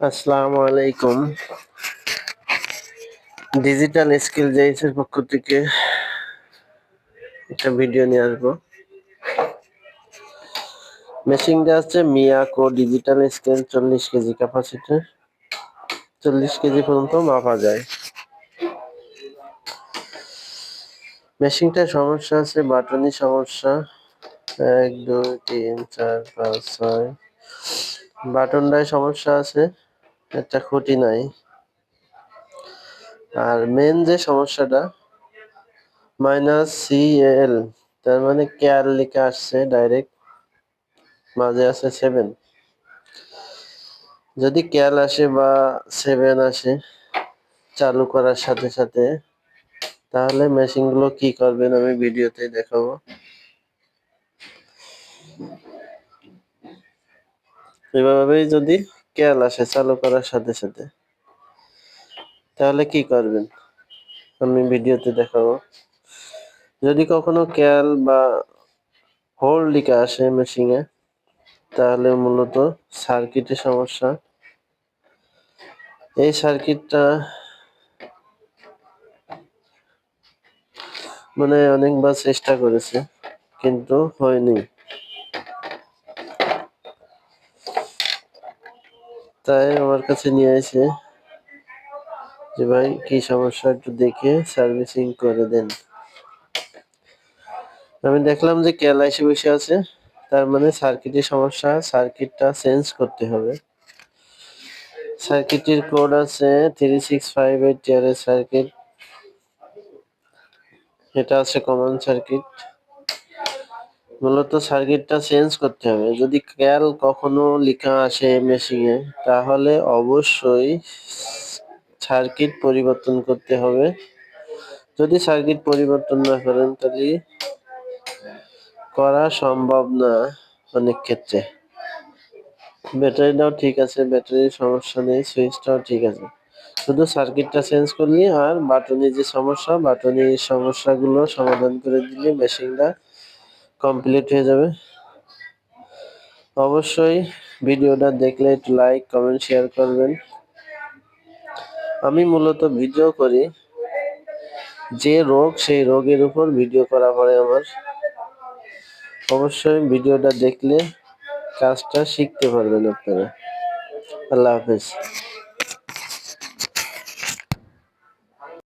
আসসালামু আলাইকুম। Digital skill জেইসের পক্ষ থেকে একটা ভিডিও নিয়ে আসব। মেশিনটা হচ্ছে মিয়াকো ডিজিটাল স্কেল চল্লিশ কেজি ক্যাপাসিটি চল্লিশ কেজি পর্যন্ত মাপা যায়। মেশিনটার সমস্যা আছে বাটনি সমস্যা। এক, দুই, তিন, চার, পাঁচ, ছয়। বাটনটায় সমস্যা আছে। একটা খুঁটি নাই। আর মেন যে সমস্যাটা মাইনাস সি এল তার মানে কেয়ার লিখে আসছে ডাইরেক্ট মাঝে আছে সেভেন যদি কেয়াল আসে বা সেভেন আসে, চালু করার সাথে সাথে, তাহলে মেশিনগুলো কি করবেন আমি ভিডিওতে দেখাবো। এভাবেই যদি কেয়াল আসে চালু করার সাথে সাথে। তাহলে কি করবেন? আমি ভিডিওতে দেখাবো। যদি কখনো কেয়াল বা হোল্ড লিখে আসে মেশিনে, তাহলে মূলত সার্কিটের সমস্যা। এই সার্কিটটা মানে অনেকবার চেষ্টা করেছে, কিন্তু হয়নি। তাই আমার কাছে নিয়ে এসে যে, ভাই, কি সমস্যা? একটু দেখে সার্ভিসিং করে দেন। আমি দেখলাম যে কেলাইসে বসে আছে। তার মানে সার্কিটের সমস্যা, সার্কিটটা চেঞ্জ করতে হবে। সার্কিটের কোড আছে three six five eight circuit এটা আছে কমন সার্কিট মূলত সার্কিটটা চেঞ্জ করতে হবে। যদি ক্যাল কখনো লেখা আসে মেশিনে তাহলে অবশ্যই সার্কিট পরিবর্তন করতে হবে। যদি সার্কিট পরিবর্তন না করেন, তাহলে করা সম্ভব না অনেক ক্ষেত্রে। ব্যাটারিটাও ঠিক আছে, ব্যাটারির সমস্যা নেই সুইচটাও ঠিক আছে। শুধু সার্কিটটা চেঞ্জ করলে আর বাটনি যে সমস্যা বাটনির সমস্যাগুলো সমাধান করে দিলে মেশিনটা কমপ্লিট হয়ে যাবে। অবশ্যই ভিডিওটা দেখলে একটু লাইক কমেন্ট শেয়ার করবেন। আমি মূলত ভিডিও করি। যে রোগ, সেই রোগের উপর ভিডিও করা পড়ে আমার। অবশ্যই ভিডিওটা দেখলে কাজটা শিখতে পারবেন আপনারা। আল্লাহ হাফেজ।